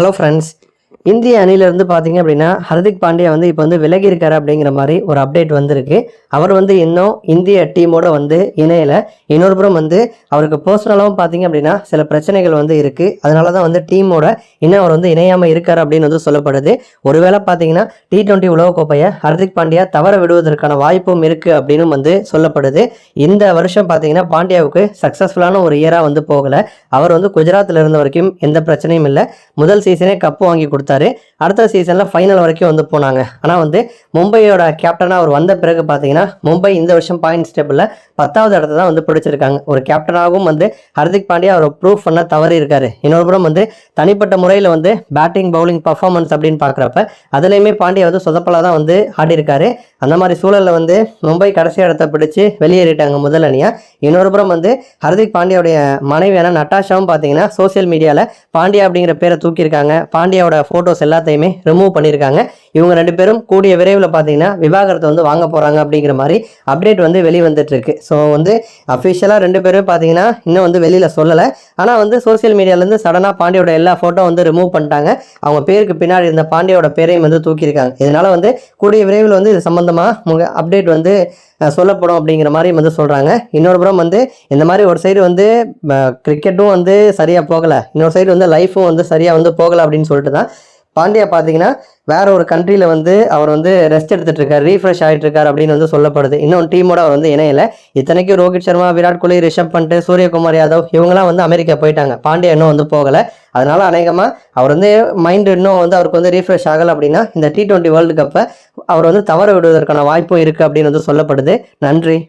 Hello friends இந்திய அணிலிருந்து பார்த்தீங்க அப்படின்னா ஹர்திக் பாண்டியா வந்து இப்போ வந்து விலகி இருக்காரு அப்படிங்கிற மாதிரி ஒரு அப்டேட் வந்திருக்கு. அவர் வந்து இன்னும் இந்திய டீமோட வந்து இணையலை. இன்னொரு புறம் வந்து அவருக்கு பர்சனலாகவும் பார்த்தீங்க அப்படின்னா சில பிரச்சனைகள் வந்து இருக்குது அதனால தான் வந்து டீமோட இன்னும் அவர் வந்து இணையாமல் இருக்கார் அப்படின்னு வந்து சொல்லப்படுது. ஒருவேளை பார்த்தீங்கன்னா டி டுவெண்ட்டி உலகக்கோப்பையை ஹர்திக் பாண்டியா தவற விடுவதற்கான வாய்ப்பும் இருக்குது அப்படின்னு வந்து சொல்லப்படுது. இந்த வருஷம் பார்த்தீங்கன்னா பாண்டியாவுக்கு சக்ஸஸ்ஃபுல்லான ஒரு இயராக வந்து போகலை. அவர் வந்து குஜராத்தில் இருந்த வரைக்கும் எந்த பிரச்சனையும் இல்லை. முதல் சீசனே கப்பு வாங்கி கொடுத்து அடுத்த சீசனில் ஃபைனல் வரைக்கும் வந்து போனாங்க. ஆனால் வந்து மும்பையோட கேப்டனாக அவர் வந்த பிறகு பார்த்தீங்கன்னா மும்பை இந்த வருஷம் பாயிண்ட்ஸ் டேபிளில் பத்தாவது இடத்த தான் வந்து பிடிச்சிருக்காங்க. ஒரு கேப்டனாகவும் வந்து ஹர்திக் பாண்டியா அவர் ப்ரூவ் பண்ண தவறி இருக்காரு. இன்னொரு புறம் வந்து தனிப்பட்ட முறையில் வந்து பேட்டிங் பவுலிங் பர்ஃபார்மன்ஸ் அப்படின்னு பார்க்குறப்ப அதுலேயுமே பாண்டியா வந்து சொதப்பலாக தான் வந்து ஆடி இருக்காரு அந்த மாதிரி சூழலில் வந்து மும்பை கடைசி இடத்த பிடிச்சி வெளியேறிட்டாங்க முதல் அணியாக இன்னொரு புறம் வந்து ஹர்திக் பாண்டியாவுடைய மனைவியான நட்டாஷாவும் பார்த்தீங்கன்னா சோசியல் மீடியாவில் பாண்டியா அப்படிங்கிற பேரை தூக்கியிருக்காங்க. பாண்டியாவோட ஃபோட்டோஸ் எல்லாத்தையுமே ரிமூவ் பண்ணியிருக்காங்க இவங்க ரெண்டு பேரும் கூடிய விரைவில் பார்த்தீங்கன்னா விவாகரத்தை வந்து வாங்க போகிறாங்க அப்படிங்கிற மாதிரி அப்டேட் வந்து வெளிவந்துட்டு இருக்கு ஸோ வந்து அஃபிஷியலாக ரெண்டு பேரும் பார்த்தீங்கன்னா இன்னும் வந்து வெளியில் சொல்லலை. ஆனால் வந்து சோஷியல் மீடியாலேருந்து சடனாக பாண்டியோட எல்லா ஃபோட்டோ வந்து ரிமூவ் பண்ணிட்டாங்க. அவங்க பேருக்கு பின்னாடி இருந்த பாண்டியோட பேரையும் வந்து தூக்கியிருக்காங்க. இதனால் வந்து கூடிய விரைவில் வந்து இது சம்மந்தமாக அப்டேட் வந்து சொல்லப்படும் அப்படிங்கிற மாதிரி வந்து சொல்கிறாங்க இன்னொரு புறம் வந்து இந்த மாதிரி ஒரு சைடு வந்து கிரிக்கெட்டும் வந்து சரியாக போகலை. இன்னொரு சைடு வந்து லைஃப்பும் வந்து சரியாக வந்து போகலை அப்படின்னு சொல்லிட்டு தான் பாண்டியா பார்த்தீங்கன்னா வேற ஒரு கண்ட்ரியில் வந்து அவர் வந்து ரெஸ்ட் எடுத்துட்டு இருக்காரு ரீஃப்ரெஷ் ஆகிட்டு இருக்காரு அப்படின்னு வந்து சொல்லப்படுது. இன்னும் டீமோட அவர் வந்து இணையில. இத்தனைக்கும் ரோஹித் சர்மா விராட் கோலி ரிஷப் பண்ட் சூரியகுமார் யாதவ் இவங்கெல்லாம் வந்து அமெரிக்கா போயிட்டாங்க. பாண்டியா இன்னும் வந்து போகலை. அதனால அநேகமாக அவர் வந்து மைண்ட் இன்னும் வந்து அவருக்கு வந்து ரீஃப்ரெஷ் ஆகலை அப்படின்னா இந்த டி டுவெண்ட்டி வேர்ல்டு கப்பை அவர் வந்து தவற விடுவதற்கான வாய்ப்பும் இருக்குது அப்படின்னு வந்து சொல்லப்படுது. நன்றி.